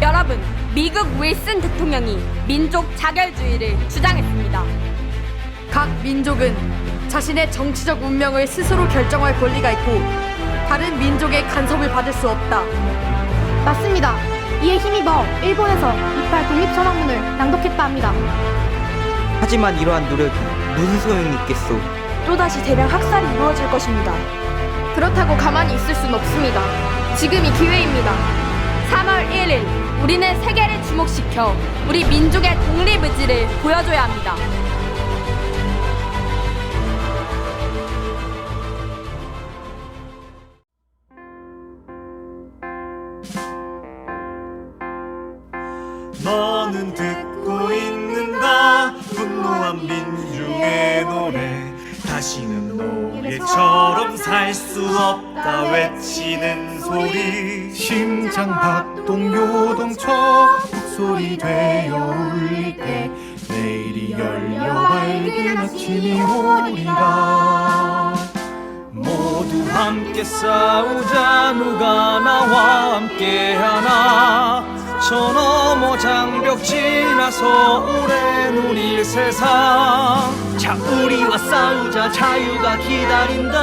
여러분, 미국 윌슨 대통령이 민족 자결주의를 주장했습니다. 각 민족은 자신의 정치적 운명을 스스로 결정할 권리가 있고 다른 민족의 간섭을 받을 수 없다. 맞습니다. 이에 힘입어 일본에서 28 독립선언문을 낭독했다 합니다. 하지만 이러한 노력이 무슨 소용이 있겠소? 또다시 대량 학살이 이루어질 것입니다. 그렇다고 가만히 있을 순 없습니다. 지금이 기회입니다. 3월 1일 우리는 세계를 주목시켜 우리 민족의 독립 의지를 보여줘야 합니다. 너는 다시는 노예처럼 살 수 없다 외치는 소리. 심장 박동 요동쳐 목소리 되어 울릴 때 내일이 열려 밝은 아침이 오리라. 모두 함께 싸우자. 누가 나와 함께 하나 저 너머 장벽 지나서 오래 누릴 세상. 자 우리와 싸우자. 자유가 기다린다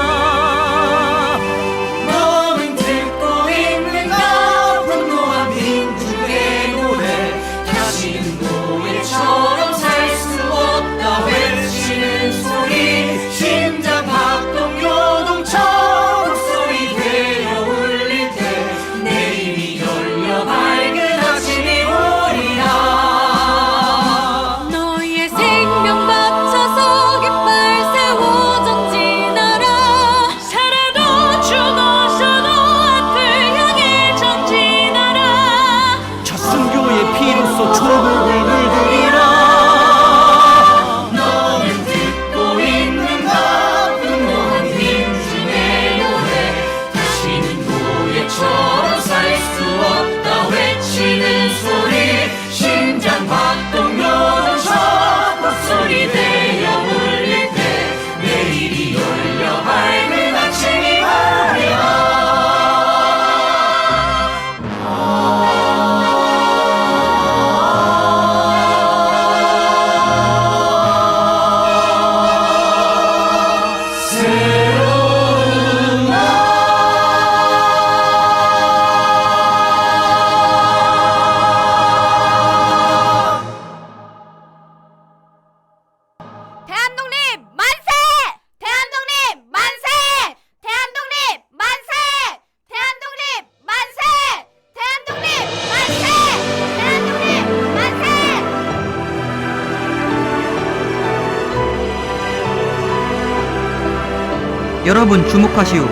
여러분 주목하시오.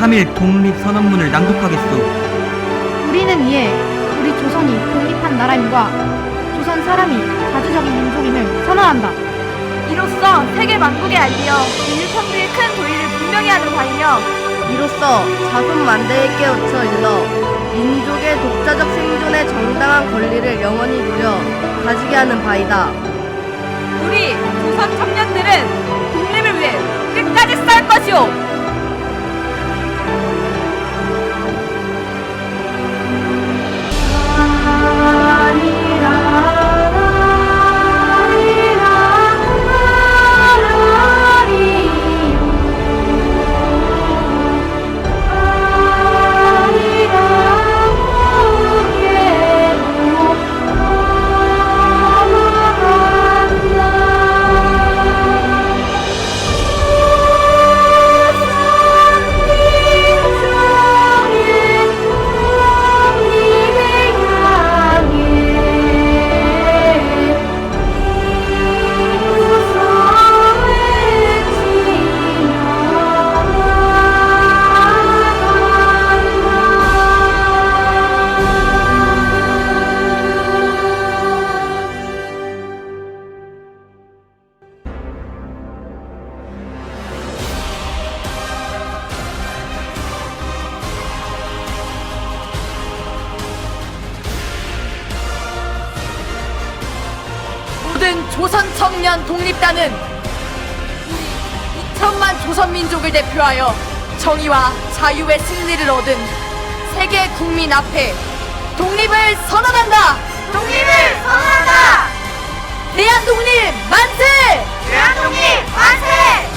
3일 독립선언문을 낭독하겠소. 우리는 이에 우리 조선이 독립한 나라임과 조선 사람이 자주적인 민족임을 선언한다. 이로써 세계 만국에 알리어 민주평등의 큰 도의를 분명히 하는 바이며 이로써 자손 만대에 깨우쳐 일러 민족의 독자적 생존의 정당한 권리를 영원히 누려 가지게 하는 바이다. 우리 조선 청년들은 싸 조선 청년 독립단은 2천만 조선 민족을 대표하여 정의와 자유의 승리를 얻은 세계 국민 앞에 독립을 선언한다. 독립을 선언한다! 대한 독립 만세! 대한 독립 만세!